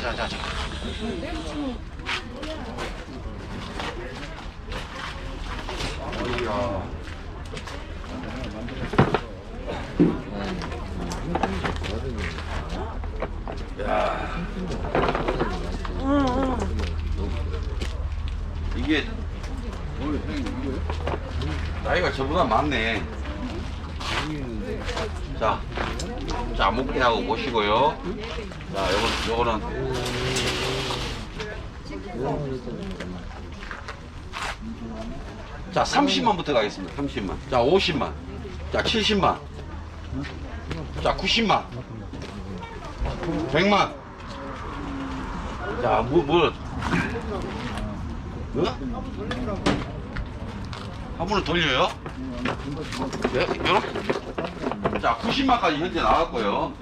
자, 자, 자. 어이야. 야. 이게 나이가 저보다 많네. 자, 자 목대하고 보시고요. 자, 요건 요거는 자 30만부터 가겠습니다. 30만. 자 50만. 자 70만. 자 90만. 100만. 자, 뭐, 뭐. 어? 한 번은 돌려요? 네, 요렇게. 자, 90만까지 현재 나왔고요.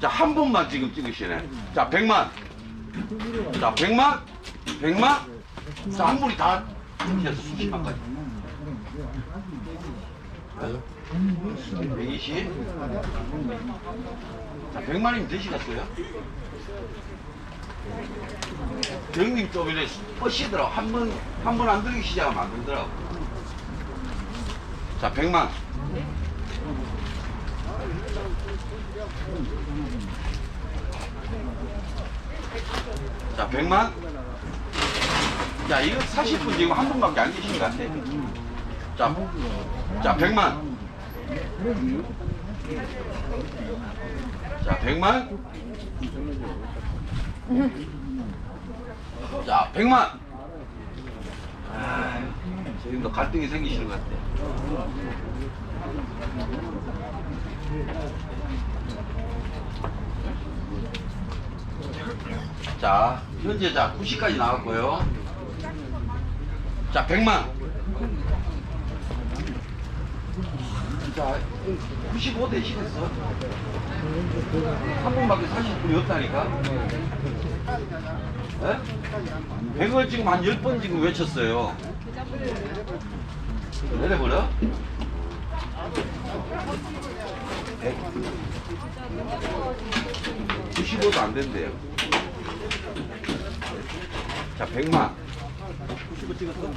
자, 한 번만 지금 찍으시네. 자, 100만. 자, 100만. 100만. 자, 한 분이 다 해서 90만까지. 120. 자, 100만이면 되시겠어요? 경님 좀 이래 뻗시더라고. 한 번, 한 번 안 들기 시작하면 안 되더라고. 자, 100만. 자, 100만. 자, 이거 사실 분 지금 한 분밖에 안 계신 것 같아. 자, 자, 100만. 자, 100만. 자, 100만. 아, 지금도 갈등이 생기시는 것 같아. 자, 현재 자 90까지 나왔고요. 자, 100만. 자, 95 되시겠어? 한 분밖에 사실 분이 없다니까. 예? 100을 지금 한 10번 지금 외쳤어요. 내려버려? 100. 95도 안 된대요. 자, 100만. 95 찍었어?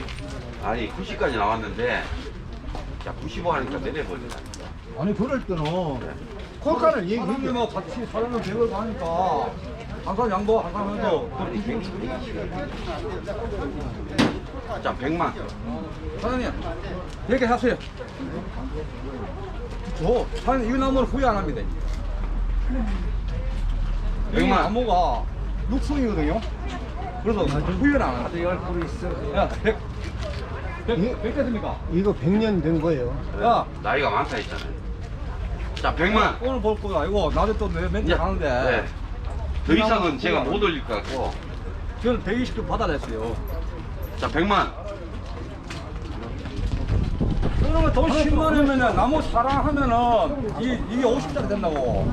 아니, 90까지 나왔는데, 자, 95 하니까 내려버린다. 아니 그럴 때는 콜카를 얘기해 사장님하고 같이 사장님 배우고 하니까 항상 양보 항상 해도 아니, 100, 자, 100만. 사장님 얘기하세요 저 사장님 이 나무는 후회 안 합니다 이 백만. 나무가 육성이거든요 그래서 후회는 안 합니다 야, 100, 100, 100 됐습니까? 이거 100년 된 거예요 야 나이가 많다 했잖아요. 자, 100만. 오늘 볼 거야 이거 낮에 또 멘트 하는데 네. 더 이상은 제가 못 올릴 것 같고. 저는 120점 받아냈어요 자, 100만. 그러면 돈 10만 원이면 나무 사랑하면은 이, 이게 50짜리 된다고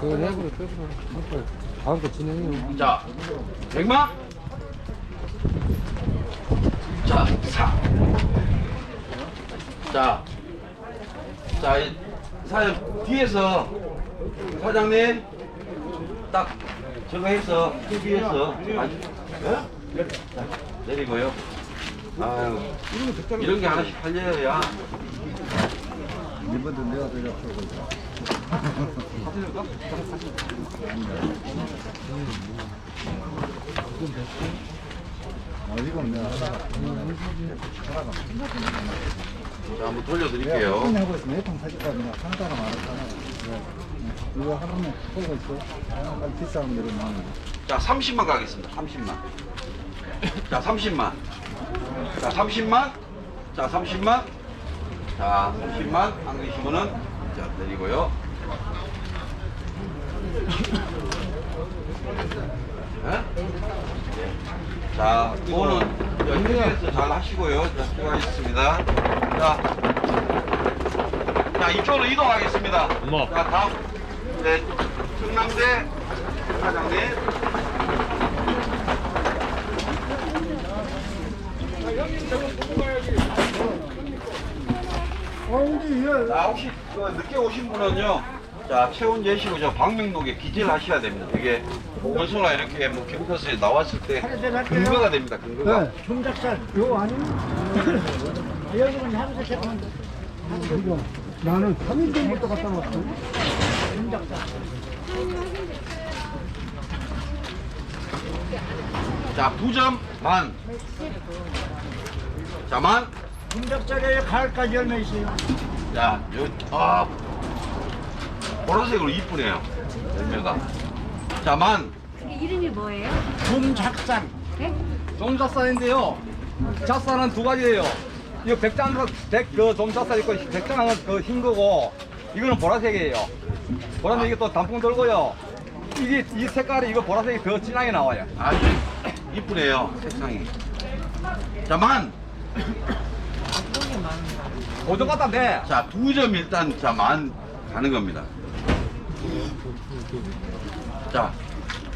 그거 내고 끝으로 다음 거 진행해요 자, 100만. 자, 4. 자, 자, 이 사장 뒤에서 사장님 딱 저거 해서 TV에서 아주 예? 자, 내리고요. 아유, 이런 게 하나씩 팔려야 이번도 내가 대답하고 아 이건 내가 자, 한번 돌려드릴게요. 하고 있으면 그냥 한 사람 알았잖아 이거 하나는 보고 있어 빨리 비싼 데로 나는 자, 30만 가겠습니다. 30만. 자, 30만. 자, 30만. 자, 30만. 자, 30만. 안 계시면은 자, 내리고요. 예? 자, 이거는 연결해서 잘 하시고요. 자, 수고하셨습니다. 자, 자, 이쪽으로 이동하겠습니다. 자, 다음. 네, 청남대 사장님. 자, 혹시 그 늦게 오신 분은요. 자, 자, 체온 재시고 저 방명록에 기재를 하셔야 됩니다. 이게 보건소나 이렇게 뭐 경찰서에 나왔을 때 근거가 됩니다. 근거가. 종작살 요 아니면 여기는 하면서 이거 나는 3일 전부터 갖다 놨어 자, 두점 만. 자, 만. 종작살에 가을까지 열매 있어요 자, 요, 아, 보라색으로 이쁘네요. 열매가. 자, 만. 그게 이름이 뭐예요? 종작살 네? 종잣살인데요. 잣살은 두 가지예요. 이거 백장 백그 종잣살 있고 백장은 그 흰 거고 이거는 보라색이에요. 보라색 이게 또 단풍 돌고요. 이게 이 색깔이 이거 보라색이 더 진하게 나와요. 아주 이쁘네요. 색상이. 자, 만. 고정 같다네. 자, 두 점 일단, 자, 만 가는 겁니다. 자,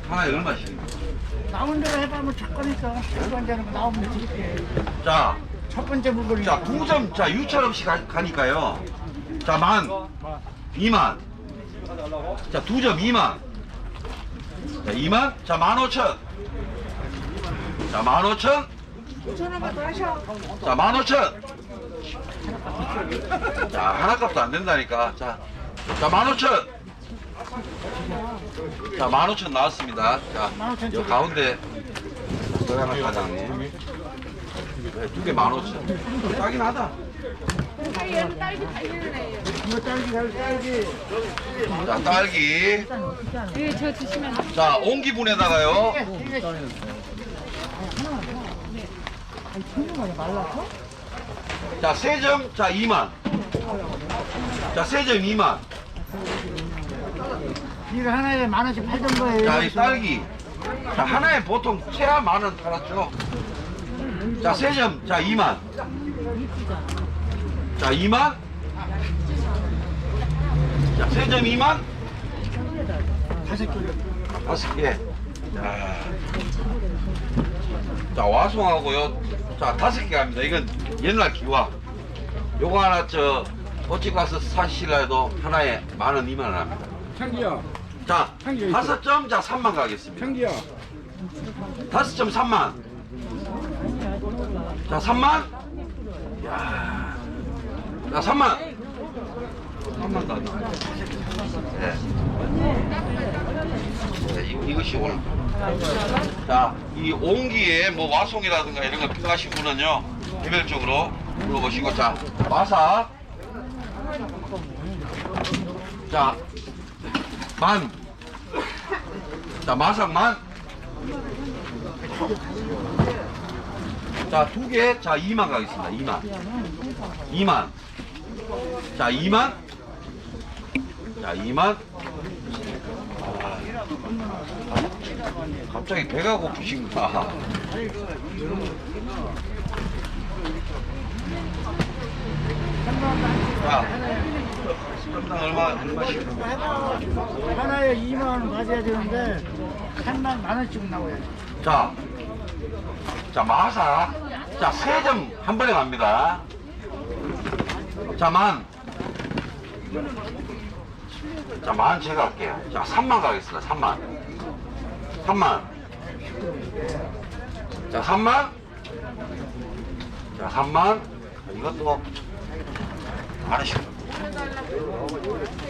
하나에 얼마씩? 나온 대로 해봐면 첫 거니까 첫 번째는 나오면 드릴게 자, 첫 번째 물건이 자, 두 점, 자, 유찰 없이 가, 가니까요. 자, 만, 이만. 자, 두 점, 이만. 자, 이만. 자, 만 오천. 자, 만 오천. 자, 만 오천. 자, 하나 값도 안 된다니까. 자, 자, 만 오천. 자, 만 오천 나왔습니다. 자, 여 가운데 서양한 사장님. 네, 두개 만 오천. 싸긴 하다. 얘는 딸기 달리는 이거 딸기 살 딸기 자, 딸기. 예, 저 주시면 자, 온기분에다가요. 자, 세 점, 자, 2만. 자, 세점 2만. 이거 하나에 만 원씩 팔던 거예요 자, 이 딸기. 자, 하나에 보통 최하 만원 팔았죠. 자, 세 점, 자, 2만. 자, 2만. 자, 세점 2만. 다섯 개 다섯 개. 자, 자 와송하고요. 자 다섯 개 갑니다. 이건 옛날 기와. 요거 하나 저 어찌 가서 사시라도 하나에 만 원, 이만 원 합니다. 창기야, 자 다섯 점, 자 3만 가겠습니다. 창기야. 다섯 점 3만. 자 3만. 야, 자 3만. 3만 더. 네. 네, 이- 이것이 오늘. 자, 이 온기에 뭐 와송이라든가 이런 거 필요하신 분은요, 개별적으로 물어보시고, 자, 마사. 자, 만. 자, 마삭 만. 자, 두 개, 자, 2만 가겠습니다. 2만. 2만. 자, 2만. 자, 2만. 갑자기 배가 고프신가? 자, 식당 얼마, 얼마씩? 하나에 2만 원 가져야 되는데 한만 만 원씩 나와요 자, 자, 마사. 자, 세 점 한 번에 갑니다. 자, 만. 자, 만 제가 할게요. 자, 3만 가겠습니다. 3만. 3만. 자, 3만. 자, 3만. 자, 이것도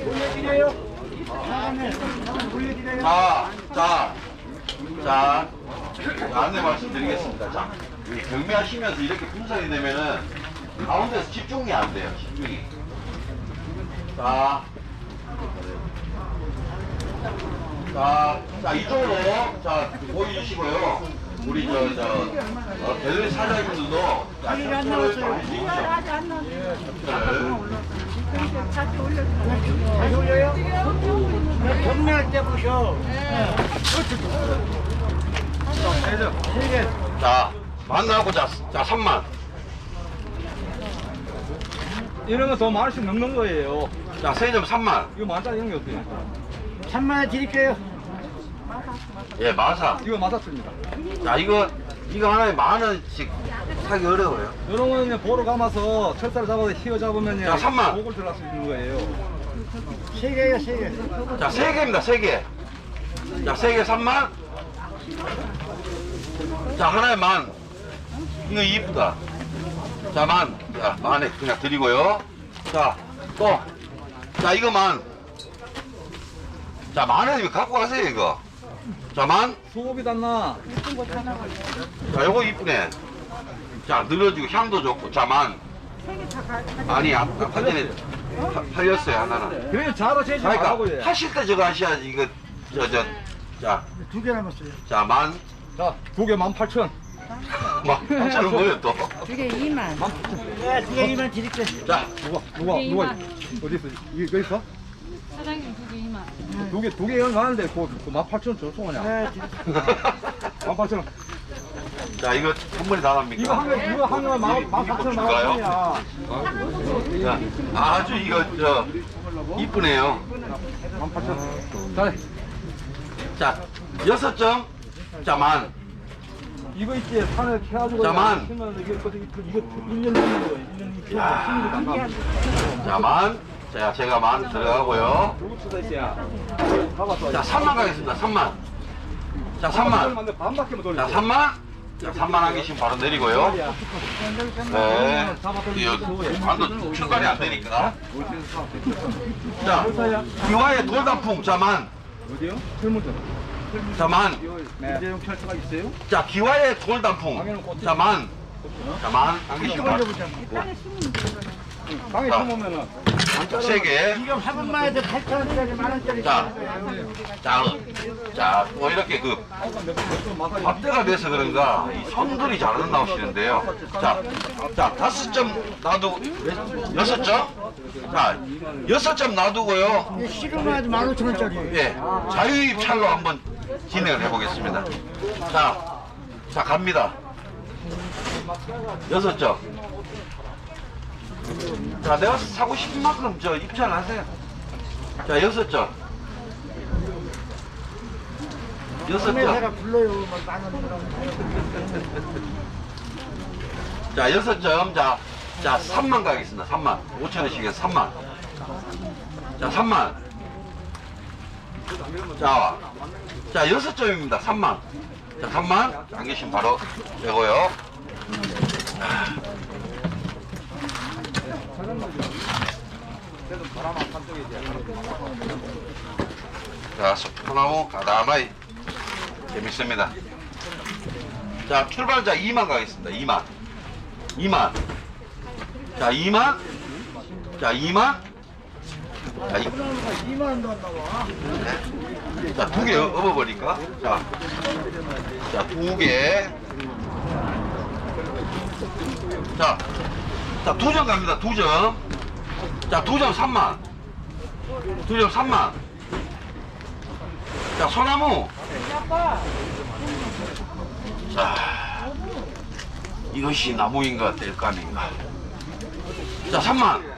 올려드려요 자, 자, 자, 자, 안내 말씀드리겠습니다. 자, 이 경매하시면서 이렇게 분산이 되면은 가운데서 집중이 안 돼요. 집중이. 자, 자, 자 이쪽으로 자 보여주시고요. 우리 저 저 어, 갤러리 사장님들도 자, 아직 안 셔츠를 나왔어요. 많이 입으셔. 아직 안 나왔어요. 다시 올려주세요. 다시 올려요? 네, 경매할 때 보셔 세개 자, 만나고 자, 자 3만. 이런 거더 많을씩 넘는 거예요. 자, 세점 3만. 이거 만짜리 이런 게 어때요? 3만 원 드릴게요 예, 마사. 이거 맞았습니다. 자 이거 이거 하나에 만 원씩 사기 어려워요. 이런 거는 보러 가면서 철사를 잡아서 휘어 잡으면 자, 3만. 목을 들어갈 수 있는 거예요. 세 개요, 세 개. 자, 세 개입니다, 세 개. 자, 세 개 3만. 자, 하나에 만. 이거 이쁘다. 자, 만. 자, 만에 그냥 드리고요. 자, 또. 자, 이거 만. 자, 만원 이거 갖고 가세요, 이거. 자, 만. 수급이 닿나? 자, 요거 이쁘네. 자, 늘어지고 향도 좋고. 자, 만. 아니, 아, 아까 전에 파- 팔렸어요, 하나는. 그래 자로 재지 그러니까 말라고요. 하실 때 저거 하셔야지 이거 저 저 자, 두 개 남았어요. 자, 만, 자, 두 개 18,000. 만, 저는 뭐예요 또? 두개 2만. 네, 두 개만 드릴게요. 자, 누가 누가 누가 2만. 어디 있어? 이거 있어? 사장님 두개 2만. 두개 두개 얼마인데 그, 그 18,000원 줬어 그냥. 네, 드릴게요. 18,000원. 자, 이거 한 번에 다 이거 납니까? 한 개, 이거 한 개만 18,000원 줄까요? 나왔냐? 자, 아주 이거 저 이쁘네요. 18,000원. 자, 자, 여섯 점, 자, 만, 이거 있지 산에 캐가지고 자만. 치면 이게 이거 이거 1년 넘는 거예요. 1년 2천 야. 심리도 안 가. 자, 만, 자, 제가 만 들어가고요. 가봤어. 자, 3만 가겠습니다. 3만. 자, 3만. 반밖에 못 돌려. 자, 3만. 자, 3만 한 개씩 바로 내리고요. 네. 이거 반도 출발이 안 되니까. 자, 유화의 돌단풍, 자, 만. 어디요? 철문점. 자, 만. 네. 이재용 철수가 있어요? 자, 기와의 돌단풍. 자, 만. 자, 만. 한 개씩 바로. 방에 자. 처음오면은 자, 세 개. 이거 화분만 해도 8,000원짜리, 만 원짜리. 자, 자, 자, 또 이렇게 그 밥대가 돼서 그런가 이 손들이 잘 안 나오시는데요. 자, 자, 다섯 점 놔두고 여섯 점. 자, 여섯 점 놔두고요. 이거 씨름만 해도 15,000원짜리. 예, 자유입 찰로 한번 진행을 해보겠습니다. 자, 자 갑니다. 여섯 점. 자, 내가 사고 싶은 만큼 저 입찰하세요. 자, 여섯 점. 여섯 점. 불러요. 막 자, 여섯 점. 자, 자, 3만 가겠습니다. 3만. 5천 원씩에서 3만. 자, 3만. 자, 자, 여섯 점입니다. 3만. 자, 3만. 안 계시면 바로 되고요. 자, 소나무 가다마이 재밌습니다. 자, 출발자 2만 가겠습니다. 2만. 2만. 자, 2만. 자, 2만. 자, 이, 2만 원도 안 나와. 자, 두 개 업어버릴까? 자, 자, 두 개. 자, 자, 두 점 갑니다. 두 점. 자, 두 점 3만. 두 점 3만. 자, 소나무. 자, 이것이 나무인가 뗄감인가. 자, 3만.